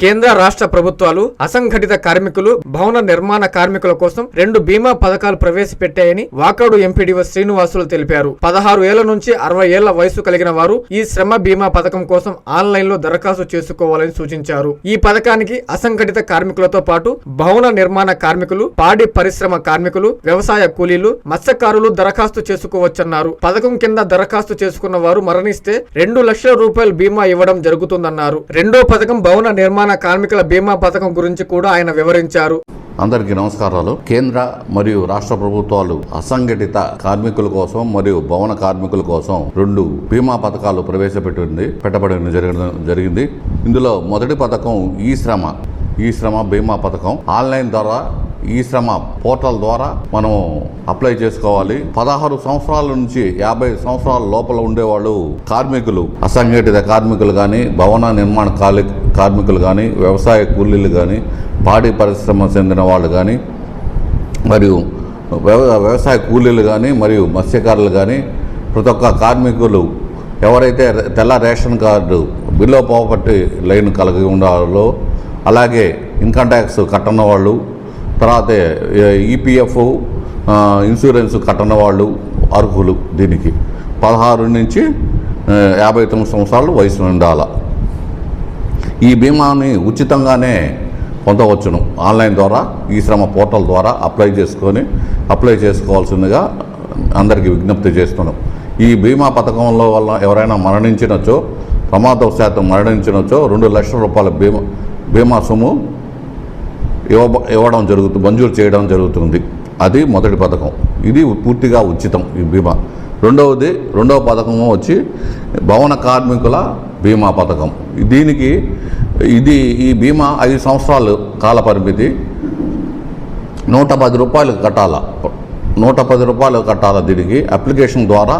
కేంద్ర రాష్ట్ర ప్రభుత్వాలు అసంఘటిత కార్మికులు భవన నిర్మాణ కార్మికుల కోసం రెండు బీమా పథకాలు ప్రవేశపెట్టాయని వాకాడు ఎంపీడీఓ శ్రీనివాసులు తెలిపారు. పదహారు ఏళ్ళ నుంచి అరవై ఏళ్ళ వయసు కలిగిన వారు ఈ శ్రమ బీమా పథకం కోసం ఆన్లైన్లో దరఖాస్తు చేసుకోవాలని సూచించారు. ఈ పథకానికి అసంఘటిత కార్మికులతో పాటు భవన నిర్మాణ కార్మికులు పాడి పరిశ్రమ కార్మికులు వ్యవసాయ కూలీలు మత్స్యకారులు దరఖాస్తు చేసుకోవచ్చన్నారు. పథకం కింద దరఖాస్తు చేసుకున్న వారు మరణిస్తే రెండు లక్షల రూపాయల బీమా ఇవ్వడం జరుగుతుందన్నారు. రెండో పథకం భవన నిర్మాణ కార్మికుల బీమా పథకం గురించి కూడా ఆయన వివరించారు. అందరికీ నమస్కారాలు. కేంద్ర మరియు రాష్ట్ర ప్రభుత్వాలు అసంఘటిత కార్మికుల కోసం మరియు భవన కార్మికుల కోసం రెండు బీమా పథకాలు ప్రవేశపెట్టింది పెట్టబడి జరిగింది. ఇందులో మొదటి పథకం ఈ శ్రమ. ఈ శ్రమ బీమా పథకం. ఆన్లైన్ ద్వారా ఈ శ్రమ పోర్టల్ ద్వారా మనం అప్లై చేసుకోవాలి. పదహారు సంవత్సరాల నుంచి యాభై సంవత్సరాల లోపల ఉండేవాళ్ళు కార్మికులు అసంఘటిత కార్మికులు కానీ భవన నిర్మాణ కాలి కార్మికులు కానీ వ్యవసాయ కూలీలు కానీ పాడి పరిశ్రమ చెందిన వాళ్ళు కానీ మరియు వ్యవ వ్యవసాయ కూలీలు కానీ మరియు మత్స్యకారులు కానీ ప్రతి ఒక్క కార్మికులు ఎవరైతే తెల్ల ration card below poverty line కలిగి ఉండాలో అలాగే ఇన్కమ్ ట్యాక్స్ కట్టని వాళ్ళు తర్వాత ఈపీఎఫ్ ఇన్సూరెన్స్ కట్టని వాళ్ళు అర్హులు దీనికి. పదహారు నుంచి యాభై తొమ్మిది సంవత్సరాలు వయసు ఉండాలి. ఈ బీమాని ఉచితంగానే పొందవచ్చును. ఆన్లైన్ ద్వారా ఈ శ్రమ పోర్టల్ ద్వారా అప్లై చేసుకొని అప్లై చేసుకోవాల్సిందిగా అందరికీ విజ్ఞప్తి చేస్తున్నాం. ఈ బీమా పథకంలో వల్ల ఎవరైనా మరణించినచో ప్రమాదవశాత్తు మరణించినచో రెండు లక్షల రూపాయల బీమా బీమా సొమ్ము ఇవ్వ ఇవ్వడం జరుగుతుంది మంజూరు చేయడం జరుగుతుంది. అది మొదటి పథకం. ఇది పూర్తిగా ఉచితం ఈ బీమా రెండవది రెండవ పథకము వచ్చి భవన కార్మికుల బీమా పథకం. దీనికి ఇది ఈ బీమా ఐదు సంవత్సరాలు కాల పరిమితి. నూట పది రూపాయలు కట్టాల. నూట పది రూపాయలు కట్టాల దీనికి. అప్లికేషన్ ద్వారా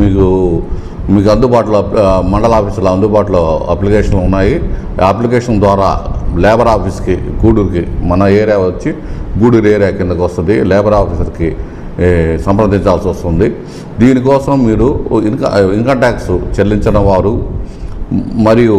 మీకు మీకు అందుబాటులో మండల ఆఫీసులో అందుబాటులో అప్లికేషన్లు ఉన్నాయి. ఆ అప్లికేషన్ ద్వారా లేబర్ ఆఫీస్కి గూడూరుకి మన ఏరియా వచ్చి గూడూరు ఏరియా కిందకు వస్తుంది. లేబర్ ఆఫీసర్కి సంప్రదించాల్సి వస్తుంది. దీనికోసం మీరు ఇన్క ఇన్కమ్ ట్యాక్స్ చెల్లించిన వారు మరియు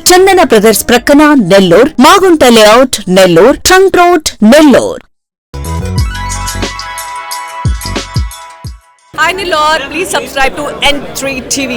చందన బ్రదర్స్ ప్రక్కన Nellore Magunta layout Nellore trunk road Nellore Hi Nilor, please subscribe to N3 TV.